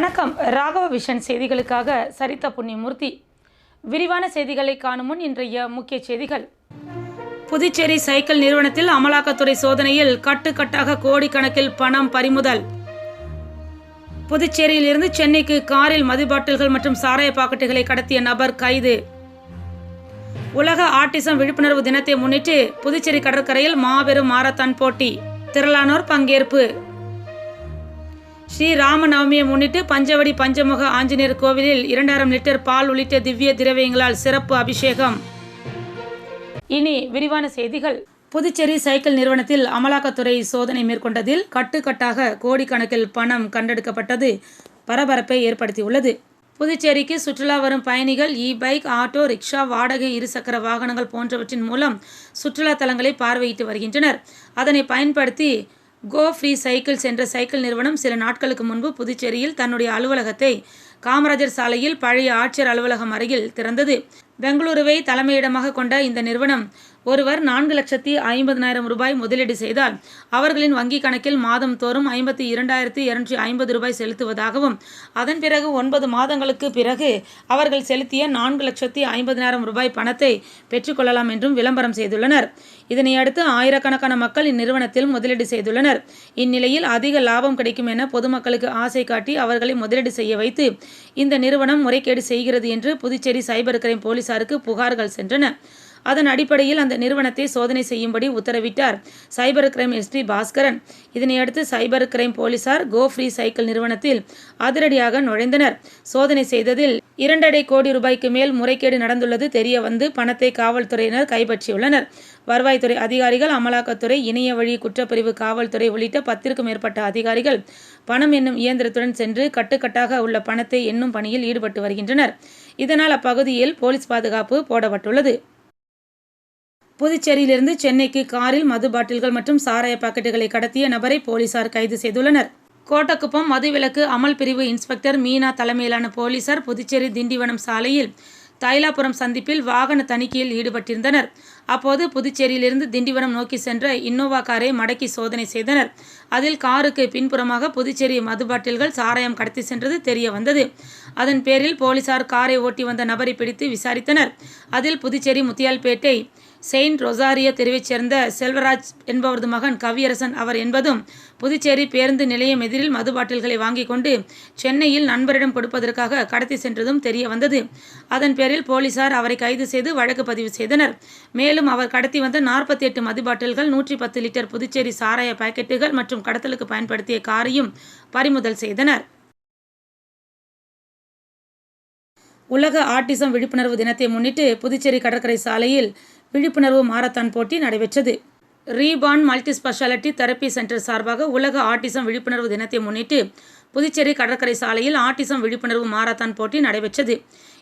வணக்கம். ராகவ விஷன் செய்திகளுக்காக சரிதா புண்ணியமூர்த்தி. விரிவான செய்திகளை காணும் முன் இன்றைய முக்கிய செய்திகள். புதுச்சேரி சைக்கிள் நிறுவனத்தில் அமலாக்கத்துறை சோதனையில் கட்டுக்கட்டாக கோடிக்கணக்கில் பணம் பறிமுதல். புதுச்சேரியிலிருந்து சென்னைக்கு காரில் மது பாட்டில்கள் மற்றும் சாராய பாக்கெட்டுகளை கடத்திய நபர் கைது. உலக ஆட்டிசம் விழிப்புணர்வு தினத்தை முன்னிட்டு புதுச்சேரி கடற்கரையில் மாபெரும் மாரத்தான் போட்டி. திரளானோர் பங்கேற்பு. ஸ்ரீ ராமநவமியை முன்னிட்டு பஞ்சவடி பஞ்சமுக ஆஞ்சநேயர் கோவிலில் இரண்டாயிரம் லிட்டர் பால் உள்ளிட்ட திவ்ய திரவியங்களால் சிறப்பு அபிஷேகம். இனி விரிவான செய்திகள். புதுச்சேரி சைக்கிள் நிறுவனத்தில் அமலாக்கத்துறை சோதனை மேற்கொண்டதில் கட்டுக்கட்டாக கோடிக்கணக்கில் பணம் கண்டெடுக்கப்பட்டது. பரபரப்பை ஏற்படுத்தியுள்ளது. புதுச்சேரிக்கு சுற்றுலா வரும் பயணிகள் இ பைக் ஆட்டோ ரிக்ஷா வாடகை இருசக்கர வாகனங்கள் போன்றவற்றின் மூலம் சுற்றுலா தலங்களை பார்வையிட்டு வருகின்றனர். அதனை பயன்படுத்தி கோ ஃப்ரீ சைக்கிள்ஸ் என்ற சைக்கிள் நிறுவனம் சில நாட்களுக்கு முன்பு புதுச்சேரியில் தன்னுடைய அலுவலகத்தை காமராஜர் சாலையில் பழைய ஆட்சியர் அலுவலகம் அருகில் திறந்தது. பெங்களூருவை தலைமையிடமாக கொண்ட இந்த நிறுவனம் ஒருவர் நான்கு லட்சத்தி ஐம்பதினாயிரம் ரூபாய் முதலீடு செய்தால் அவர்களின் வங்கிக் கணக்கில் மாதம் தோறும் ஐம்பத்தி இரண்டாயிரத்தி இருநூற்றி ஐம்பது ரூபாய் செலுத்துவதாகவும் அதன் பிறகு ஒன்பது மாதங்களுக்கு பிறகு அவர்கள் செலுத்திய நான்கு லட்சத்தி ஐம்பதனாயிரம் ரூபாய் பணத்தை பெற்றுக்கொள்ளலாம் என்றும் விளம்பரம் செய்துள்ளனர். இதனையடுத்து ஆயிரக்கணக்கான மக்கள் இந்நிறுவனத்தில் முதலீடு செய்துள்ளனர். இந்நிலையில் அதிக லாபம் கிடைக்கும் என பொதுமக்களுக்கு ஆசை காட்டி அவர்களை முதலீடு செய்ய வைத்து இந்த நிறுவனம் முறைகேடு செய்கிறது என்று புதுச்சேரி சைபர் கிரைம் போலீசாருக்கு புகார்கள் சென்றன. அதன் அடிப்படையில் அந்த நிறுவனத்தை சோதனை செய்யும்படி உத்தரவிட்டார். Cyber crime SP Baskaran. இதனையடுத்து சைபர் கிரைம் போலீசார் கோ ஃப்ரீ சைக்கிள் நிறுவனத்தில் அதிரடியாக நுழைந்தனர். சோதனை செய்ததில் இரண்டரை கோடி ரூபாய்க்கு மேல் முறைகேடு நடந்துள்ளது தெரிய வந்து பணத்தை காவல்துறையினர் கைப்பற்றியுள்ளனர். வருவாய்த்துறை அதிகாரிகள் அமலாக்கத்துறை இணைய வழி குற்றப்பிரிவு காவல்துறை உள்ளிட்ட பத்திற்கும் மேற்பட்ட அதிகாரிகள் பணம் என்னும் இயந்திரத்துடன் சென்று கட்டுக்கட்டாக உள்ள பணத்தை எண்ணும் பணியில் ஈடுபட்டு வருகின்றனர். இதனால் அப்பகுதியில் போலீஸ் பாதுகாப்பு போடப்பட்டுள்ளது. புதுச்சேரியிலிருந்து சென்னைக்கு காரில் மது பாட்டில்கள் மற்றும் சாராய பாக்கெட்டுகளை கடத்திய நபரை போலீசார் கைது செய்துள்ளனர். கோட்டக்குப்பம் மதுவிலக்கு அமல் பிரிவு இன்ஸ்பெக்டர் மீனா தலைமையிலான போலீசார் புதுச்சேரி திண்டிவனம் சாலையில் தைலாபுரம் சந்திப்பில் வாகன தணிக்கையில் ஈடுபட்டிருந்தனர். அப்போது புதுச்சேரியிலிருந்து திண்டிவனம் நோக்கி சென்ற இன்னோவா காரை மடக்கி சோதனை செய்தனர். அதில் காருக்கு பின்புறமாக புதுச்சேரி மது பாட்டில்கள் சாராயம் கடத்தி சென்றது தெரிய வந்தது அதன் பேரில் போலீசார் காரை ஓட்டி வந்த நபரை பிடித்து விசாரித்தனர். அதில் புதுச்சேரி முத்தியால்பேட்டை செயின்ட் ரொசாரியோ தெருவைச் சேர்ந்த செல்வராஜ் என்பவரது மகன் கவியரசன் அவர் என்பதும் புதுச்சேரி பேருந்து நிலையம் எதிரில் மது பாட்டில்களை வாங்கி கொண்டு சென்னையில் நண்பரிடம் கொடுப்பதற்காக கடத்தி சென்றதும் தெரிய வந்தது. அதன் பேரில் போலீசார் அவரை கைது செய்து வழக்கு பதிவு செய்தனர். மேலும் அவர் கடத்தி வந்த நாற்பத்தி எட்டு மது பாட்டில்கள் நூற்றி பத்து லிட்டர் புதுச்சேரி சாராய பாக்கெட்டுகள் மற்றும் கடத்தலுக்கு பயன்படுத்திய காரையும் பறிமுதல் செய்தனர். உலக ஆட்டிசம் விழிப்புணர்வு தினத்தை முன்னிட்டு புதுச்சேரி கடற்கரை சாலையில் விழிப்புணர்வு மாரத்தான் போட்டி நடைபெற்றது. ரீபான் மல்டி ஸ்பெஷாலிட்டி தெரப்பி சென்டர் சார்பாக உலக ஆட்டிசம் விழிப்புணர்வு தினத்தை முன்னிட்டு புதுச்சேரி கடற்கரை சாலையில் ஆட்டிசம் விழிப்புணர்வு மாரத்தான் போட்டி நடைபெற்றது.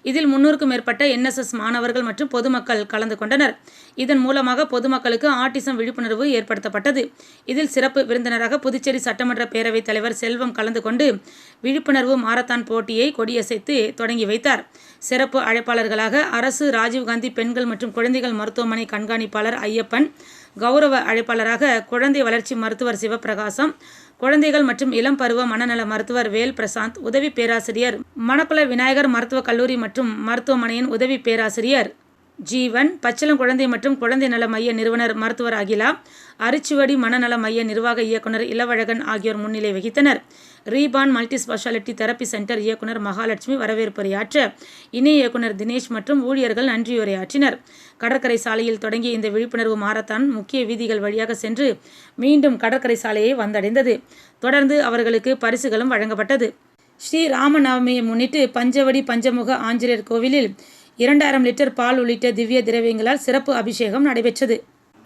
இதில் முன்னூறுக்கும் மேற்பட்ட என்எஸ்எஸ் மாணவர்கள் மற்றும் பொதுமக்கள் கலந்து கொண்டனர். இதன் மூலமாக பொதுமக்களுக்கு ஆட்டிசம் விழிப்புணர்வு ஏற்படுத்தப்பட்டது. இதில் சிறப்பு விருந்தினராக புதுச்சேரி சட்டமன்ற பேரவைத் தலைவர் செல்வம் கலந்து கொண்டு விழிப்புணர்வு மாரத்தான் போட்டியை கொடியசைத்து தொடங்கி வைத்தார். சிறப்பு அழைப்பாளர்களாக அரசு ராஜீவ்காந்தி பெண்கள் மற்றும் குழந்தைகள் மருத்துவமனை கண்காணிப்பாளர் ஐயப்பன் கௌரவ அழைப்பாளராக குழந்தை வளர்ச்சி மருத்துவர் சிவபிரகாசம் குழந்தைகள் மற்றும் இளம் பருவ மனநல மருத்துவர் வேல் பிரசாந்த் உதவி பேராசிரியர் மணக்குள விநாயகர் மருத்துவக் கல்லூரி மற்றும் மருத்துவமனையின் உதவி பேராசிரியர் ஜீவன் பச்சிளம் குழந்தை மற்றும் குழந்தை நல மைய நிறுவனர் மருத்துவர் அகிலா அரிச்சுவடி மனநல மைய நிர்வாக இயக்குனர் இளவழகன் ஆகியோர் முன்னிலை வகித்தனர். ரீபான் மல்டி ஸ்பெஷாலிட்டி தெரப்பி சென்டர் இயக்குனர் மகாலட்சுமி வரவேற்புரையாற்ற இணை இயக்குனர் தினேஷ் மற்றும் ஊழியர்கள் நன்றியுரையாற்றினர். கடற்கரை சாலையில் தொடங்கிய இந்த விழிப்புணர்வு மாரத்தான் முக்கிய வீதிகள் வழியாக சென்று மீண்டும் கடற்கரை சாலையை வந்தடைந்தது. தொடர்ந்து அவர்களுக்கு பரிசுகளும் வழங்கப்பட்டது. ஸ்ரீ ராமநவமியை முன்னிட்டு பஞ்சவடி பஞ்சமுக ஆஞ்சநேயர் கோவிலில் இரண்டாயிரம் லிட்டர் பால் உள்ளிட்ட திவ்ய திரவியங்களால் சிறப்பு அபிஷேகம் நடைபெற்றது.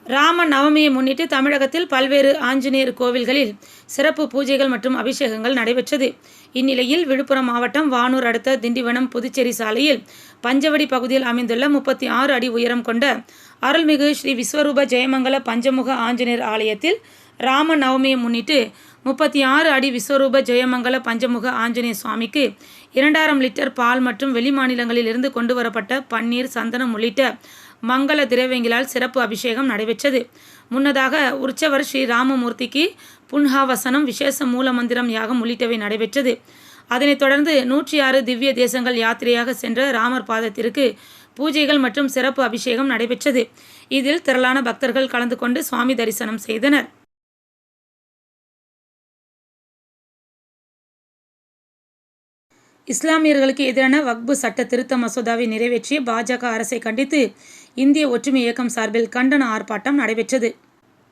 ராம நவமியை முன்னிட்டு தமிழகத்தில் பல்வேறு ஆஞ்சநேயர் கோவில்களில் சிறப்பு பூஜைகள் மற்றும் அபிஷேகங்கள் நடைபெற்றது. இந்நிலையில் விழுப்புரம் மாவட்டம் வானூர் அடுத்த திண்டிவனம் புதுச்சேரி சாலையில் பஞ்சவடி பகுதியில் அமைந்துள்ள முப்பத்தி ஆறு அடி உயரம் கொண்ட அருள்மிகு ஸ்ரீ விஸ்வரூப ஜெயமங்கல பஞ்சமுக ஆஞ்சநேயர் ஆலயத்தில் ராம நவமியை முன்னிட்டு முப்பத்தி ஆறு அடி விஸ்வரூப ஜெயமங்கல பஞ்சமுக ஆஞ்சநேய சுவாமிக்கு இரண்டாயிரம் லிட்டர் பால் மற்றும் வெளிமாநிலங்களில் இருந்து கொண்டு வரப்பட்ட பன்னீர் சந்தனம் உள்ளிட்ட மங்கள திரவியங்களால் சிறப்பு அபிஷேகம் நடைபெற்றது. முன்னதாக உற்சவர் ஸ்ரீ ராமமூர்த்திக்கு புன்ஹாவசனம் விசேஷ மூலமந்திரம் யாகம் உள்ளிட்டவை நடைபெற்றது. அதனைத் தொடர்ந்து நூற்றி ஆறு திவ்ய தேசங்கள் யாத்திரையாக சென்ற ராமர் பாதத்திற்கு பூஜைகள் மற்றும் சிறப்பு அபிஷேகம் நடைபெற்றது. இதில் திரளான பக்தர்கள் கலந்து கொண்டு சுவாமி தரிசனம் செய்தனர். இஸ்லாமியர்களுக்கு எதிரான வக்பு சட்ட திருத்த மசோதாவை நிறைவேற்றிய பாஜக அரசை கண்டித்து இந்திய ஒற்றுமை இயக்கம் சார்பில் கண்டன ஆர்ப்பாட்டம் நடைபெற்றது.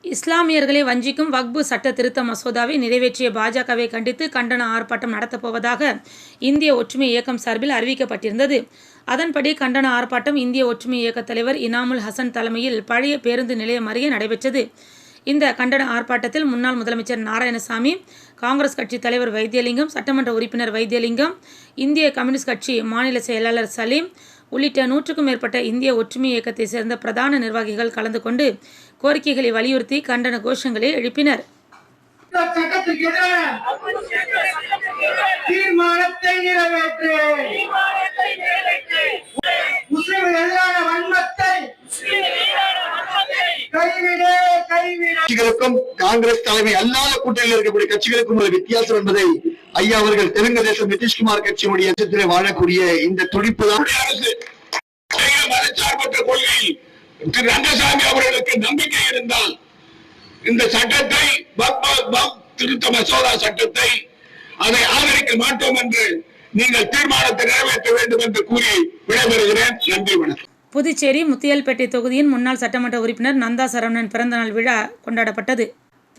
இஸ்லாமியர்களை வஞ்சிக்கும் வக்பு சட்ட திருத்த மசோதாவை நிறைவேற்றிய பாஜகவை கண்டித்து கண்டன ஆர்ப்பாட்டம் நடத்தப்போவதாக இந்திய ஒற்றுமை இயக்கம் சார்பில் அறிவிக்கப்பட்டிருந்தது. அதன்படி கண்டன ஆர்ப்பாட்டம் இந்திய ஒற்றுமை இயக்க தலைவர் இனாமுல் ஹசன் தலைமையில் பழைய பேருந்து நிலையம் அருகே நடைபெற்றது. இந்த கண்டன ஆர்ப்பாட்டத்தில் முன்னாள் முதலமைச்சர் நாராயணசாமி காங்கிரஸ் கட்சி தலைவர் வைத்தியலிங்கம் சட்டமன்ற உறுப்பினர் வைத்தியலிங்கம் இந்திய கம்யூனிஸ்ட் கட்சி மாநில செயலாளர் சலீம் உள்ளிட்ட நூற்றுக்கும் மேற்பட்ட இந்திய ஒற்றுமை இயக்கத்தை சேர்ந்த பிரதான நிர்வாகிகள் கலந்து கொண்டு கோரிக்கைகளை வலியுறுத்தி கண்டன கோஷங்களை எழுப்பினர். இந்த சட்டத்துக்கு எதிரான தீர்மானத்தை நிறைவேற்று. முஸ்லிம்கள் எதிரான வன்மத்தை கட்சிகளுக்கும் காங்கிரஸ் தலைமை அல்லாத கூட்டணியில் இருக்கக்கூடிய கட்சிகளுக்கும் ஒரு வித்தியாசம் என்பதை ஐயா அவர்கள் தெலுங்கு தேசம் நிதிஷ்குமார் கட்சியினுடைய அச்சத்திலே வாழக்கூடிய இந்த துடிப்பு தான் மதச்சார்பற்ற கொள்கையில் திரு ரங்கசாமி அவர்களுக்கு நம்பிக்கை இருந்தால் இந்த சட்டத்தை திருத்த மசோதா சட்டத்தை அதை ஆதரிக்க மாட்டோம் என்று நீங்கள் தீர்மானத்தை நிறைவேற்ற வேண்டும் என்று கூறி விடைபெறுகிறேன். நன்றி வணக்கம். புதுச்சேரி முத்தியால்பேட்டை தொகுதியின் முன்னாள் சட்டமன்ற உறுப்பினர் நந்தா சரவணன் பிறந்தநாள் விழா கொண்டாடப்பட்டது.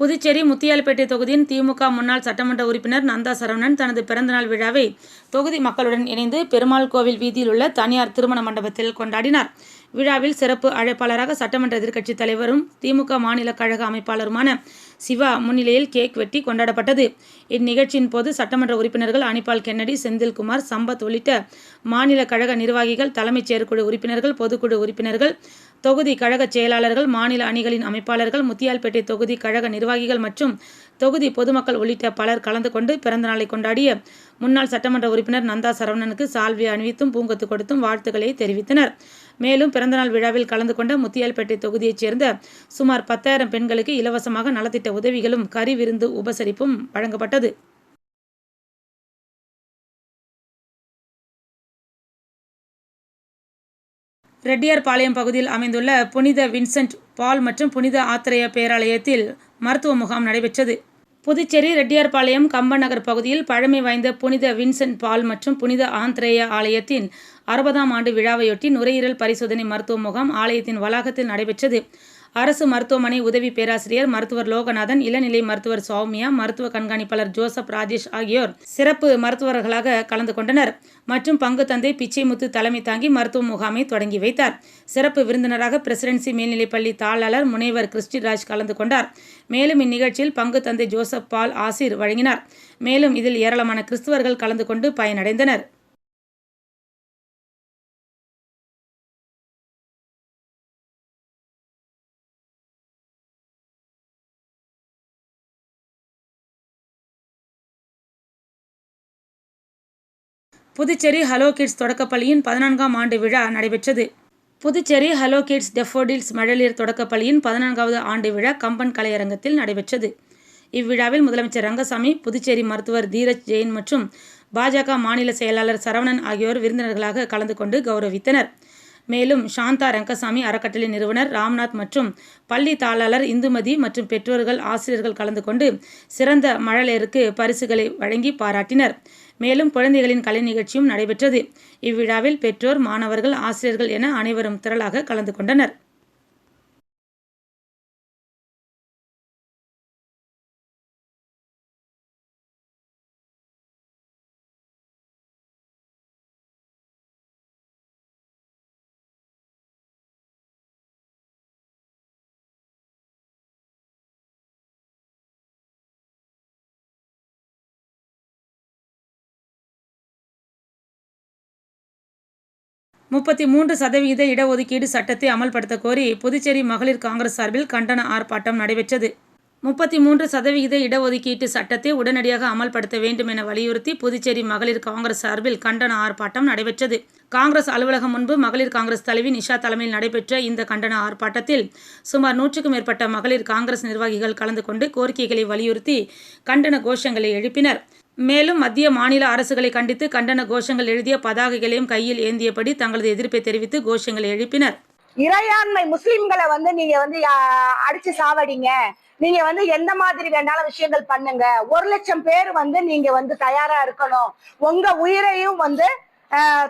புதுச்சேரி முத்தியால்பேட்டை தொகுதியின் திமுக முன்னாள் சட்டமன்ற உறுப்பினர் நந்தா சரவணன் தனது பிறந்தநாள் விழாவை தொகுதி மக்களுடன் இணைந்து பெருமாள் கோவில் வீதியில் உள்ள தனியார் திருமண மண்டபத்தில் கொண்டாடினார். விழாவில் சிறப்பு அழைப்பாளராக சட்டமன்ற எதிர்க்கட்சித் தலைவரும் திமுக மாநில கழக அமைப்பாளருமான சிவா முன்னிலையில் கேக் வெட்டி கொண்டாடப்பட்டது. இந்நிகழ்ச்சியின் போது சட்டமன்ற உறுப்பினர்கள் அனிபால் கென்னடி செந்தில்குமார் சம்பத் உள்ளிட்ட மாநில கழக நிர்வாகிகள் தலைமைச் செயற்குழு உறுப்பினர்கள் பொதுக்குழு உறுப்பினர்கள் தொகுதி கழக செயலாளர்கள் மாநில அணிகளின் அமைப்பாளர்கள் முத்தியால்பேட்டை தொகுதி கழக நிர்வாகிகள் மற்றும் தொகுதி பொதுமக்கள் உள்ளிட்ட பலர் கலந்து கொண்டு பிறந்தநாளை கொண்டாடிய முன்னாள் சட்டமன்ற உறுப்பினர் நந்தா சரவணனுக்கு சால்வியை அணிவித்தும் பூங்கொத்து கொடுத்தும் வாழ்த்துக்களை தெரிவித்தனர். மேலும் பிறந்தநாள் விழாவில் கலந்து கொண்ட முத்தியால்பேட்டை தொகுதியைச் சேர்ந்த சுமார் பத்தாயிரம் பெண்களுக்கு இலவசமாக நலத்திட்ட உதவிகளும் கறி விருந்து உபசரிப்பும் வழங்கப்பட்டது. ரெட்டியார்பாளையம் பகுதியில் அமைந்துள்ள புனித வின்சென்ட் பால் மற்றும் புனித ஆத்திரேய பேராலயத்தில் மருத்துவ முகாம் நடைபெற்றது. புதுச்சேரி ரெட்டியார்பாளையம் கம்பநகர் பகுதியில் பழமை வாய்ந்த புனித வின்சென்ட் பால் மற்றும் புனித ஆந்திரேய ஆலயத்தின் அறுபதாம் ஆண்டு விழாவையொட்டி நுரையீரல் பரிசோதனை மருத்துவ முகாம் ஆலயத்தின் வளாகத்தில் நடைபெற்றது. அரசு மருத்துவமனை உதவி பேராசிரியர் மருத்துவர் லோகநாதன் இளநிலை மருத்துவர் சௌமியா மருத்துவ கண்காணிப்பாளர் ஜோசப் ராஜேஷ் ஆகியோர் சிறப்பு மருத்துவர்களாக கலந்து கொண்டனர். மற்றும் பங்கு தந்தை பிச்சைமுத்து தலைமை தாங்கி மருத்துவ முகாமை தொடங்கி வைத்தார். சிறப்பு விருந்தினராக பிரசிடென்சி மேல்நிலைப்பள்ளி தாளாளர் முனைவர் கிறிஸ்டிராஜ் கலந்து கொண்டார். மேலும் இந்நிகழ்ச்சியில் பங்கு தந்தை ஜோசப் பால் ஆசிர் வழங்கினார். மேலும் இதில் ஏராளமான கிறிஸ்துவர்கள் கலந்து கொண்டு பயனடைந்தனர். புதுச்சேரி ஹலோ கிட்ஸ் தொடக்கப்பள்ளியின் பதினான்காம் ஆண்டு விழா நடைபெற்றது. புதுச்சேரி ஹலோ கிட்ஸ் டெஃபோடில்ஸ் மழலியர் தொடக்கப்பள்ளியின் பதினான்காவது ஆண்டு விழா கம்பன் கலையரங்கத்தில் நடைபெற்றது. இவ்விழாவில் முதலமைச்சர் ரங்கசாமி புதுச்சேரி மருத்துவர் தீரஜ் ஜெயின் மற்றும் பாஜக மாநில செயலாளர் சரவணன் ஆகியோர் விருந்தினர்களாக கலந்து கொண்டு கௌரவித்தனர். மேலும் சாந்தா ரங்கசாமி அறக்கட்டளை நிறுவனர் ராம்நாத் மற்றும் பள்ளி தாளாளர் இந்துமதி மற்றும் பெற்றோர்கள் ஆசிரியர்கள் கலந்து கொண்டு சிறந்த மழலேருக்கு பரிசுகளை வழங்கி பாராட்டினர். மேலும் குழந்தைகளின் கலை நிகழ்ச்சியும் நடைபெற்றது. இவ்விழாவில் பெற்றோர் மாணவர்கள் ஆசிரியர்கள் என அனைவரும் திரளாக கலந்து கொண்டனர். முப்பத்தி மூன்று சதவிகித இடஒதுக்கீடு சட்டத்தை அமல்படுத்த கோரி புதுச்சேரி மகளிர் காங்கிரஸ் சார்பில் கண்டன ஆர்ப்பாட்டம் நடைபெற்றது. முப்பத்தி மூன்று சதவிகித இடஒதுக்கீட்டு சட்டத்தை உடனடியாக அமல்படுத்த வேண்டும் என வலியுறுத்தி புதுச்சேரி மகளிர் காங்கிரஸ் சார்பில் கண்டன ஆர்ப்பாட்டம் நடைபெற்றது. காங்கிரஸ் அலுவலகம் முன்பு மகளிர் காங்கிரஸ் தலைவி நிஷா தலைமையில் நடைபெற்ற இந்த கண்டன ஆர்ப்பாட்டத்தில் சுமார் நூற்றுக்கும் மேற்பட்ட மகளிர் காங்கிரஸ் நிர்வாகிகள் கலந்து கொண்டு கோரிக்கைகளை வலியுறுத்தி கண்டன கோஷங்களை எழுப்பினர். மேலும் மத்திய மாநில அரசுகளை கண்டித்து கண்டன கோஷங்கள் எழுதிய பதாகைகளையும் கையில் ஏந்தியபடி தங்களது எதிர்ப்பை தெரிவித்து கோஷங்களை எழுப்பினர். இறையாண்மை முஸ்லிம்களை வந்து நீங்க வந்து அடிச்சு சாவடிங்க. நீங்க வந்து எந்த மாதிரி வேணாலும் விஷயங்கள் பண்ணுங்க. ஒரு லட்சம் பேர் வந்து நீங்க வந்து தயாரா இருக்கணும். உங்க உயிரையும் வந்து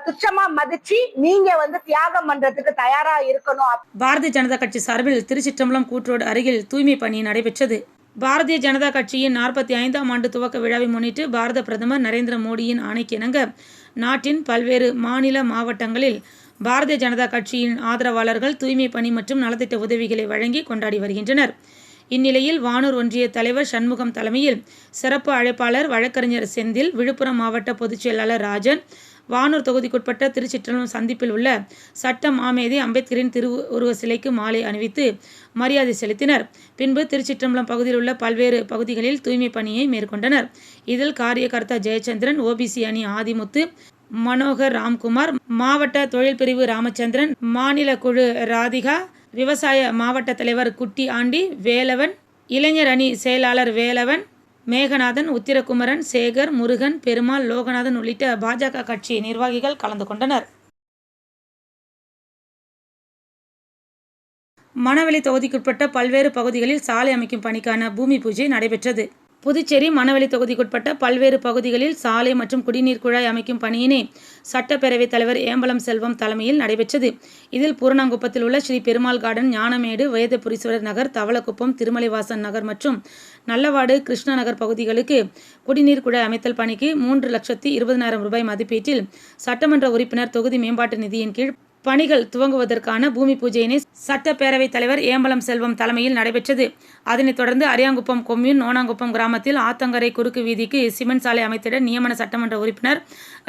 துச்சமா மதிச்சு நீங்க வந்து தியாகம் பண்றதுக்கு தயாரா இருக்கணும். பாரதிய ஜனதா கட்சி சார்பில் திருச்சிற்றம்பலம் கூற்றோடு அருகில் தூய்மை பணி நடைபெற்றது. பாரதிய ஜனதா கட்சியின் நாற்பத்தி ஐந்தாம் ஆண்டு துவக்க விழாவை முன்னிட்டு பாரத பிரதமர் நரேந்திர மோடியின் ஆணைக்கிணங்க நாட்டின் பல்வேறு மாநில மாவட்டங்களில் பாரதிய ஜனதா கட்சியின் ஆதரவாளர்கள் தூய்மை பணி மற்றும் நலத்திட்ட உதவிகளை வழங்கி கொண்டாடி வருகின்றனர். இந்நிலையில் வானூர் ஒன்றிய தலைவர் சண்முகம் தலைமையில் சிறப்பு அழைப்பாளர் வழக்கறிஞர் செந்தில் விழுப்புரம் மாவட்ட பொதுச்செயலாளர் ராஜன் வானூர் தொகுதிக்குட்பட்ட திருச்சிற்றலம் சந்திப்பில் உள்ள சட்ட மாமேதை அம்பேத்கரின் திரு உருவ சிலைக்கு மாலை அணிவித்து மரியாதை செலுத்தினர். பின்பு திருச்சிற்றம்பலம் பகுதியில் உள்ள பல்வேறு பகுதிகளில் தூய்மை பணியை மேற்கொண்டனர். இதில் காரியகர்த்தா ஜெயச்சந்திரன் ஓபிசி அணி ஆதிமுத்து மனோகர் ராம்குமார் மாவட்ட தொழில் பிரிவு ராமச்சந்திரன் மாநில குழு ராதிகா விவசாய மாவட்ட தலைவர் குட்டி ஆண்டி வேலவன் இளைஞர் அணி செயலாளர் வேலவன் மேகநாதன் உத்திரகுமரன் சேகர் முருகன் பெருமாள் லோகநாதன் உள்ளிட்ட பாஜக கட்சி நிர்வாகிகள் கலந்து கொண்டனர். மணவெளி தொகுதிக்குட்பட்ட பல்வேறு பகுதிகளில் சாலை அமைக்கும் பணிக்கான பூமி பூஜை நடைபெற்றது. புதுச்சேரி மணவெளி தொகுதிக்குட்பட்ட பல்வேறு பகுதிகளில் சாலை மற்றும் குடிநீர் குழாய் அமைக்கும் பணியினை சட்டப்பேரவைத் தலைவர் ஏம்பலம் செல்வம் தலைமையில் நடைபெற்றது. இதில் பூரணங்குப்பத்தில் உள்ள ஸ்ரீ பெருமாள் கார்டன் ஞானமேடு வேதபுரீஸ்வரர் நகர் தவளக்குப்பம் திருமலைவாசன் நகர் மற்றும் நல்லவாடு கிருஷ்ணா நகர் பகுதிகளுக்கு குடிநீர் குழாய் அமைத்தல் பணிக்கு மூன்று லட்சத்தி இருபதனாயிரம் ரூபாய் மதிப்பீட்டில் சட்டமன்ற உறுப்பினர் தொகுதி மேம்பாட்டு நிதியின் கீழ் பணிகள் துவங்குவதற்கான பூமி பூஜையினை சட்டப்பேரவைத் தலைவர் ஏம்பலம் செல்வம் தலைமையில் நடைபெற்றது. அதனைத் தொடர்ந்து அரியாங்குப்பம் கொம்யூன் நோனாங்குப்பம் கிராமத்தில் ஆத்தங்கரை குறுக்கு வீதிக்கு சிமெண்ட் சாலை அமைத்திட நியமன சட்டமன்ற உறுப்பினர்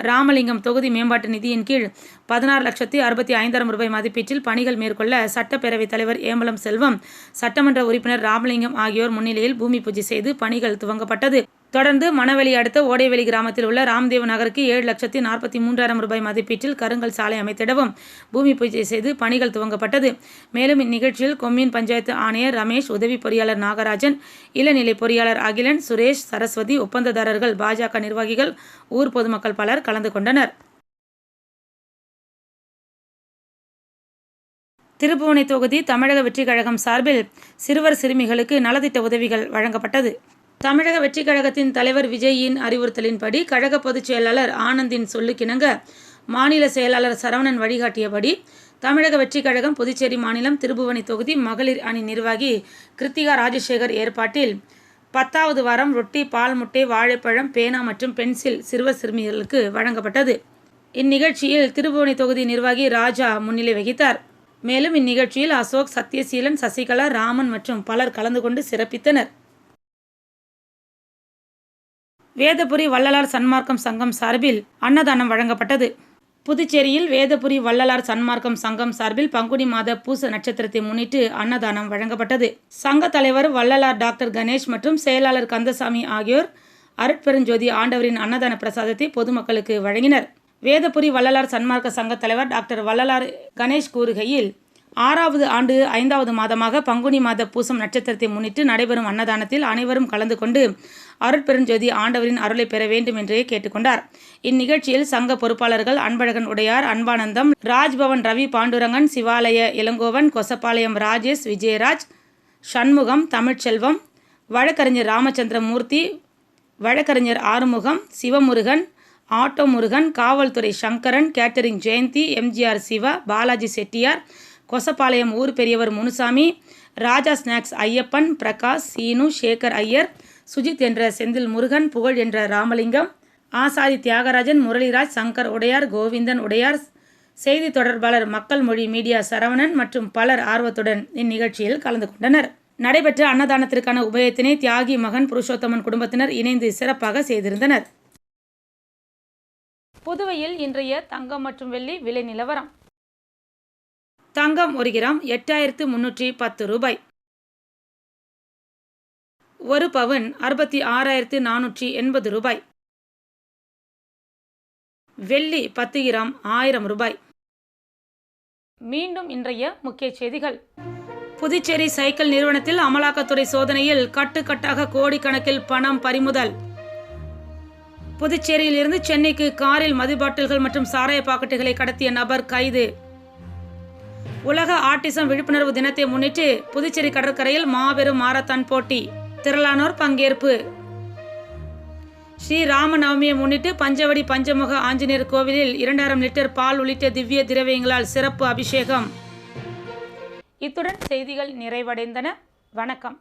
ராமலிங்கம் தொகுதி மேம்பாட்டு நிதியின் கீழ் பதினாறு லட்சத்தி அறுபத்தி ஐந்தாயிரம் ரூபாய் மதிப்பீட்டில் பணிகள் மேற்கொள்ள சட்டப்பேரவைத் தலைவர் ஏம்பலம் செல்வம் சட்டமன்ற உறுப்பினர் ராமலிங்கம் ஆகியோர் முன்னிலையில் பூமி பூஜை செய்து பணிகள் துவங்கப்பட்டது. தொடர்ந்து மணவெளி அடுத்த ஓடைவெளி கிராமத்தில் உள்ள ராம்தேவ் நகருக்கு ஏழு லட்சத்தி நாற்பத்தி மூன்றாயிரம் ரூபாய் மதிப்பீட்டில் கருங்கல் சாலை அமைத்திடவும் பூமி பூஜை செய்து பணிகள் துவங்கப்பட்டது. மேலும் இந்நிகழ்ச்சியில் கொம்யூன் பஞ்சாயத்து ஆணையர் ரமேஷ் உதவி பொறியாளர் நாகராஜன் இளநிலை பொறியாளர் அகிலன் சுரேஷ் சரஸ்வதி ஒப்பந்ததாரர்கள் பாஜக நிர்வாகிகள் ஊர் பொதுமக்கள் பலர் கலந்து கொண்டனர். திருப்புவனை தொகுதி தமிழக வெற்றிக் கழகம் சார்பில் சிறுவர் சிறுமிகளுக்கு நலத்திட்ட உதவிகள் வழங்கப்பட்டது. தமிழக வெற்றிக் கழகத்தின் தலைவர் விஜயின் அறிவுறுத்தலின்படி கழக பொதுச் செயலாளர் ஆனந்தின் சொல்லுக்கிணங்க மாநில செயலாளர் சரவணன் வழிகாட்டியபடி தமிழக வெற்றிக் கழகம் புதுச்சேரி மாநிலம் திருபுவனி தொகுதி மகளிர் அணி நிர்வாகி கிருத்திகா ராஜசேகர் ஏற்பாட்டில் பத்தாவது வாரம் ரொட்டி பால் முட்டை வாழைப்பழம் பேனா மற்றும் பென்சில் சிறுவர் சிறுமிகளுக்கு வழங்கப்பட்டது. இந்நிகழ்ச்சியில் திருபுவனி தொகுதி நிர்வாகி ராஜா முன்னிலை வகித்தார். மேலும் இந்நிகழ்ச்சியில் அசோக் சத்யசீலன் சசிகலா ராமன் மற்றும் பலர் கலந்து கொண்டு சிறப்பித்தனர். வேதபுரி வள்ளலார் சன்மார்க்கம் சங்கம் சார்பில் அன்னதானம் வழங்கப்பட்டது. புதுச்சேரியில் வேதபுரி வள்ளலார் சன்மார்க்கம் சங்கம் சார்பில் பங்குனி மாத பூச நட்சத்திரத்தை முன்னிட்டு அன்னதானம் வழங்கப்பட்டது. சங்க தலைவர் வள்ளலார் டாக்டர் கணேஷ் மற்றும் செயலாளர் கந்தசாமி ஆகியோர் அருட்பெருஞ்சோதி ஆண்டவரின் அன்னதான பிரசாதத்தை பொதுமக்களுக்கு வழங்கினர். வேதபுரி வள்ளலார் சன்மார்க்க சங்க தலைவர் டாக்டர் வள்ளலார் கணேஷ் கூறுகையில் ஆறாவது ஆண்டு ஐந்தாவது மாதமாக பங்குனி மாத பூசம் நட்சத்திரத்தை முன்னிட்டு நடைபெறும் அன்னதானத்தில் அனைவரும் கலந்து கொண்டு அருட்பெருஞ்சோதி ஆண்டவரின் அருளை பெற வேண்டும் என்றே கேட்டுக்கொண்டார். இந்நிகழ்ச்சியில் சங்க பொறுப்பாளர்கள் அன்பழகன் உடையார் அன்பானந்தம் ராஜ்பவன் ரவி பாண்டுரங்கன் சிவாலய இளங்கோவன் கொசப்பாளையம் ராஜேஷ் விஜயராஜ் சண்முகம் தமிழ்ச்செல்வம் வழக்கறிஞர் ராமச்சந்திர மூர்த்தி வழக்கறிஞர் ஆறுமுகம் சிவமுருகன் ஆட்டோ முருகன் காவல்துறை சங்கரன் கேட்டரிங் ஜெயந்தி எம்ஜிஆர் சிவா பாலாஜி செட்டியார் கொசப்பாளையம் ஊர் பெரியவர் முனுசாமி ராஜா ஸ்நாக்ஸ் ஐயப்பன் பிரகாஷ் சீனு சேகர் ஐயர் சுஜித் என்ற செந்தில் முருகன் புகழ் என்ற ராமலிங்கம் ஆசாரி தியாகராஜன் முரளிராஜ் சங்கர் உடையார் கோவிந்தன் உடையார் செய்தி தொடர்பாளர் மக்கள் மொழி மீடியா சரவணன் மற்றும் பலர் ஆர்வத்துடன் இந்நிகழ்ச்சியில் கலந்து கொண்டனர். நடைபெற்ற அன்னதானத்திற்கான உபயத்தினை தியாகி மகன் புருஷோத்தமன் குடும்பத்தினர் இணைந்து சிறப்பாக செய்திருந்தனர். புதுவையில் இன்றைய தங்கம் மற்றும் வெள்ளி விலை நிலவரம். தங்கம் ஒரு கிராம் எட்டாயிரத்து முன்னூற்றி பத்து ரூபாய். ஒரு பவுன் அறுபத்தி ஆறாயிரத்து நானூற்றி எண்பது ரூபாய். வெள்ளி பத்து கிராம் ஆயிரம் ரூபாய். மீண்டும் இன்றைய முக்கிய செய்திகள். புதுச்சேரி சைக்கிள் நிறுவனத்தில் அமலாக்கத்துறை சோதனையில் கட்டுக்கட்டாக கோடிக்கணக்கில் பணம் பறிமுதல். புதுச்சேரியில் இருந்து சென்னைக்கு காரில் மதுபாட்டில்கள் மற்றும் சாராய பாக்கெட்டுகளை கடத்திய நபர் கைது. உலக ஆட்டிசம் விழிப்புணர்வு தினத்தை முன்னிட்டு புதுச்சேரி கடற்கரையில் மாபெரும் மாரத்தான் போட்டி. திரளானோர் பங்கேற்பு. ஸ்ரீ ராமநவமியை முன்னிட்டு பஞ்சவடி பஞ்சமுக ஆஞ்சநேயர் கோவிலில் இரண்டாயிரம் லிட்டர் பால் உள்ளிட்ட திவ்ய திரவியங்களால் சிறப்பு அபிஷேகம். இத்துடன் செய்திகள் நிறைவடைந்தன. வணக்கம்.